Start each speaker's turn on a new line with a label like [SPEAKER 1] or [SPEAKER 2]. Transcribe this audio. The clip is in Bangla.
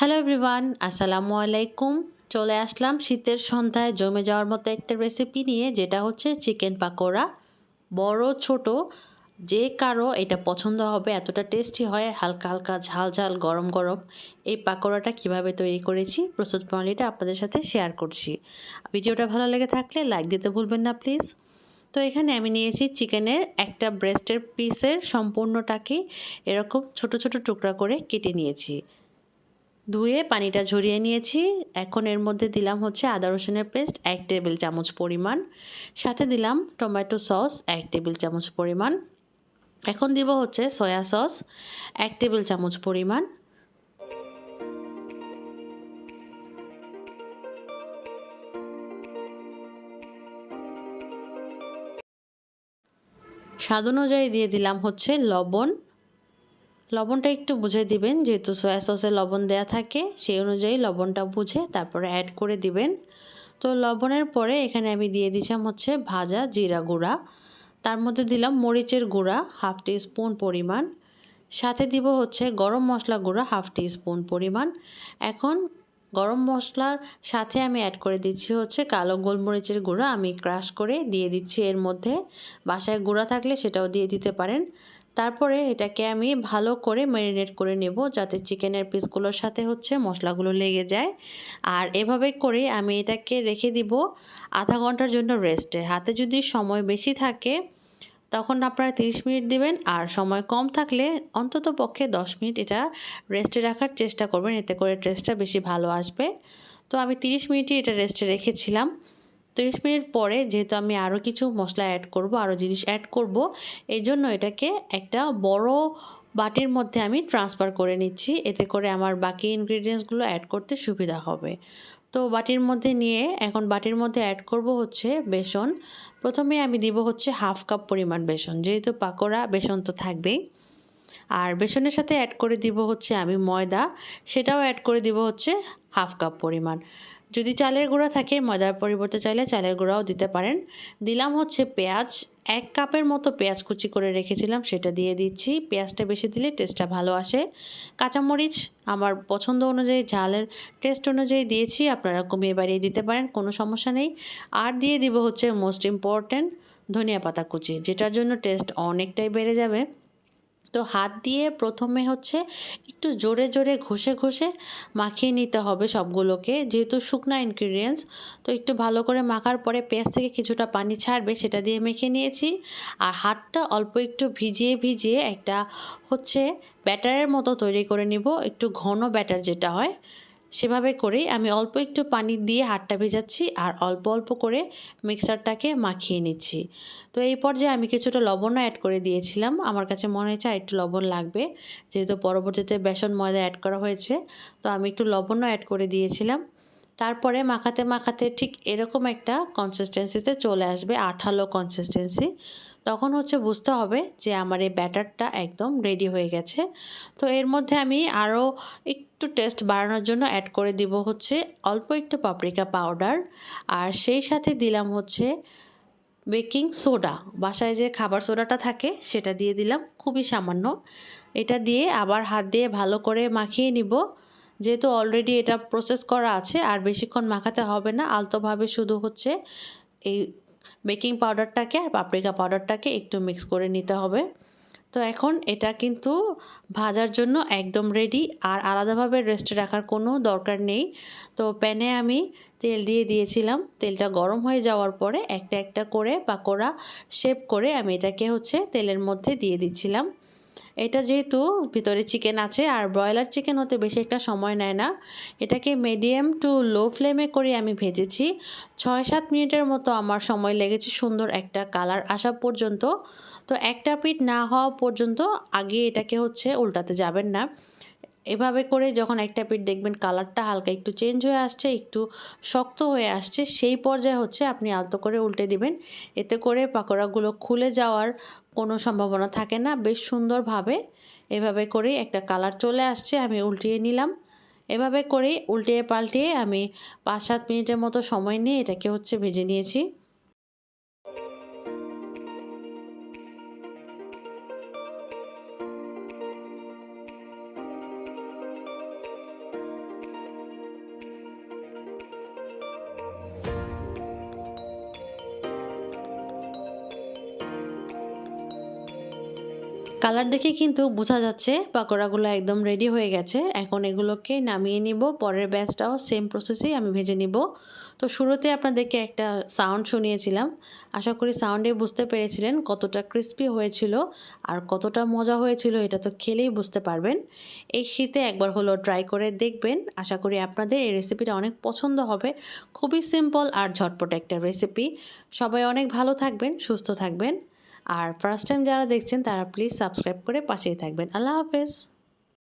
[SPEAKER 1] হ্যালো এভরিওয়ান আসসালামু আলাইকুম চলে আসলাম শীতের সন্ধ্যায় জমে যাওয়ার মতো একটা রেসিপি নিয়ে, যেটা হচ্ছে চিকেন পাকোড়া। বড়, ছোট, যে কারও এটা পছন্দ হবে, এতটা টেস্টি হয়, হালকা হালকা, ঝাল ঝাল, গরম গরম। এই পাকোড়াটা কীভাবে তৈরি করেছি, প্রস্তুত প্রণালীটা আপনাদের সাথে শেয়ার করছি। ভিডিওটা ভালো লেগে থাকলে লাইক দিতে ভুলবেন না প্লিজ তো এখানে আমি নিয়েছি চিকেনের একটা ব্রেস্টের পিসের সম্পূর্ণটাকে এরকম ছোট ছোট টুকরা করে কেটে নিয়েছি। ধুয়ে পানিটা ঝরিয়ে নিয়েছি। এখন এর মধ্যে দিলাম হচ্ছে আদা রসুনের পেস্ট এক টেবিল চামচ পরিমাণ। সাথে দিলাম টমেটো সস এক টেবিল চামচ পরিমাণ। এখন দিব হচ্ছে সয়া সস এক টেবিল চামচ পরিমাণ। স্বাদ অনুযায়ী দিয়ে দিলাম হচ্ছে লবণ। লবণটা একটু বুঝে দিবেন, যেহেতু সয়া সসে লবণ দেয়া থাকে, সেই অনুযায়ী লবণটা বুঝে তারপরে অ্যাড করে দিবেন। তো লবণের পরে এখানে আমি দিয়ে দিচ্ছিলাম হচ্ছে ভাজা জিরা গুঁড়া। তার মধ্যে দিলাম মরিচের গুঁড়া, হাফ টি স্পুন পরিমাণ। সাথে দিব হচ্ছে গরম মশলা গুঁড়া, হাফ টি স্পুন পরিমাণ। এখন গরম মশলার সাথে আমি অ্যাড করে দিচ্ছি হচ্ছে কালো গোলমরিচের গুঁড়া। আমি ক্রাশ করে দিয়ে দিচ্ছি এর মধ্যে। বাসায় গুঁড়া থাকলে সেটাও দিয়ে দিতে পারেন। তারপরে এটাকে আমি ভালো করে ম্যারিনেট করে নেব যাতে চিকেনের পিসগুলোর সাথে হচ্ছে মশলাগুলো লেগে যায়। আর এভাবে করে আমি এটাকে রেখে দিব আধা ঘণ্টার জন্য রেস্টে হাতে যদি সময় বেশি থাকে, তখন আপনারা 30 মিনিট দিবেন আর সময় কম থাকলে অন্তত পক্ষে 10 মিনিট এটা রেস্টে রাখার চেষ্টা করবেন, এতে করে টেস্টটা বেশি ভালো আসবে। তো আমি 30 মিনিটই এটা রেস্টে রেখেছিলাম। তিরিশ মিনিট পরে যেহেতু আমি আরও কিছু মশলা অ্যাড করব আরও জিনিস অ্যাড করব এই জন্য এটাকে একটা বড় বাটির মধ্যে আমি ট্রান্সফার করে নিচ্ছি। এতে করে আমার বাকি ইনগ্রিডিয়েন্টসগুলো অ্যাড করতে সুবিধা হবে। তো বাটির মধ্যে নিয়ে এখন বাটির মধ্যে অ্যাড করব হচ্ছে বেসন। প্রথমে আমি দিব হচ্ছে হাফ কাপ পরিমাণ বেসন। যেহেতু পাকোড়া, বেসন তো থাকবেই। আর বেসনের সাথে অ্যাড করে দিব হচ্ছে আমি ময়দা, সেটাও অ্যাড করে দিব হচ্ছে হাফ কাপ পরিমাণ। যদি চালের গুঁড়া থাকে, ময়দার পরিবর্তে চাইলে চালের গুঁড়াও দিতে পারেন। দিলাম হচ্ছে পেঁয়াজ, এক কাপের মতো পেঁয়াজ কুচি করে রেখেছিলাম, সেটা দিয়ে দিচ্ছি। পেঁয়াজটা বেশি দিলে টেস্টটা ভালো আসে। কাঁচামরিচ, আমার পছন্দ অনুযায়ী, ঝালের টেস্ট অনুযায়ী দিয়েছি, আপনারা কমিয়ে বাড়িয়ে দিতে পারেন, কোনো সমস্যা নেই। আর দিয়ে দিব হচ্ছে মোস্ট ইম্পর্ট্যান্ট ধনিয়া পাতা কুচি, যেটার জন্য টেস্ট অনেকটাই বেড়ে যাবে। তো হাত দিয়ে প্রথমে হচ্ছে একটু জোরে জোরে ঘষে ঘষে মাখিয়ে নিতে হবে সবগুলোকে। যেহেতু শুকনা ইনগ্রিডিয়েন্টস তো একটু ভালো করে মাখার পরে পেঁয়াজ থেকে কিছুটা পানি ছাড়বে, সেটা দিয়ে মেখে নিয়েছি। আর হাতটা অল্প একটু ভিজিয়ে ভিজিয়ে একটা হচ্ছে ব্যাটারের মতো তৈরি করে নিব, একটু ঘন ব্যাটার যেটা হয়। সেভাবে করেই আমি অল্প একটু পানি দিয়ে হাতটা ভেজাচ্ছি আর অল্প অল্প করে মিক্সারটাকে মাখিয়ে নিচ্ছি। তো এই পর্যায়ে আমি কিছুটা লবণও অ্যাড করে দিয়েছিলাম। আমার কাছে মনে হয়েছে একটু লবণ লাগবে। যেহেতু পরবর্তীতে বেসন ময়দা অ্যাড করা হয়েছে, তো আমি একটু লবণও অ্যাড করে দিয়েছিলাম। তারপরে মাখাতে মাখাতে ঠিক এরকম একটা কনসিস্টেন্সিতে চলে আসবে, আঠালো কনসিস্টেন্সি তখন হচ্ছে বুঝতে হবে যে আমার এই ব্যাটারটা একদম রেডি হয়ে গেছে। তো এর মধ্যে আমি আরও একটু টেস্ট বাড়ানোর জন্য অ্যাড করে দিব হচ্ছে অল্প একটু পাপরিকা পাউডার আর সেই সাথে দিলাম হচ্ছে বেকিং সোডা বাসায় যে খাবার সোডাটা থাকে, সেটা দিয়ে দিলাম। খুবই সামান্য। এটা দিয়ে আবার হাত দিয়ে ভালো করে মাখিয়ে নিব। যেহেতু অলরেডি এটা প্রসেস করা আছে, আর বেশিক্ষণ মাখাতে হবে না, আলতোভাবে শুধু হচ্ছে এই বেকিং পাউডারটাকে আর পাপড়িকা পাউডারটাকে একটু মিক্স করে নিতে হবে। তো এখন এটা কিন্তু ভাজার জন্য একদম রেডি আর আলাদাভাবে রেস্টে রাখার কোনো দরকার নেই। তো প্যানে আমি তেল দিয়ে দিয়েছিলাম, তেলটা গরম হয়ে যাওয়ার পরে একটা একটা করে পাকোড়া শেপ করে আমি এটাকে হচ্ছে তেলের মধ্যে দিয়ে দিচ্ছিলাম। এটা যেহেতু ভিতরে চিকেন আছে, আর ব্রয়লার চিকেন হতে বেশি একটা সময় নেয় না। এটাকে মিডিয়াম টু লো ফ্লেমে করে আমি ভেজেছি। ছয় সাত মিনিটের মতো আমার সময় লেগেছে সুন্দর একটা কালার আসা পর্যন্ত। তো একটা পিঠ না হওয়া পর্যন্ত আগে এটাকে হচ্ছে উল্টাতে যাবেন না। এভাবে করে যখন একটা পিঠ দেখবেন কালারটা হালকা একটু চেঞ্জ হয়ে আসছে, একটু শক্ত হয়ে আসছে, সেই পর্যায়ে হচ্ছে আপনি আলতো করে উল্টে দিবেন। এতে করে পাকোড়াগুলো খুলে যাওয়ার কোনো সম্ভাবনা থাকে না। বেশ সুন্দরভাবে এভাবে করেই একটা কালার চলে আসছে, আমি উল্টিয়ে নিলাম। এভাবে করেই উল্টিয়ে পাল্টিয়ে আমি পাঁচ সাত মিনিটের মতো সময় নিয়ে এটাকে হচ্ছে ভেজে নিয়েছি। কালার দেখে কিন্তু বোঝা যাচ্ছে পাকোড়াগুলো একদম রেডি হয়ে গেছে। এখন এগুলোকে নামিয়ে নিব। পরের ব্যাচটাও সেম প্রসেসেই আমি ভেজে নিব। তো শুরুতে আপনাদেরকে একটা সাউন্ড শুনিয়েছিলাম। আশা করি সাউন্ডে বুঝতে পেরেছিলেন কতটা ক্রিস্পি হয়েছিল আর কতটা মজা হয়েছিল এটা তো খেলেই বুঝতে পারবেন। এই শীতে একবার হলো ট্রাই করে দেখবেন। আশা করি আপনাদের এই রেসিপিটা অনেক পছন্দ হবে। খুবই সিম্পল আর ঝটপট একটা রেসিপি সবাই অনেক ভালো থাকবেন, সুস্থ থাকবেন। আর ফার্স্ট টাইম যারা দেখছেন তারা প্লিজ সাবস্ক্রাইব করে পাশেই থাকবেন। আল্লাহ হাফেজ।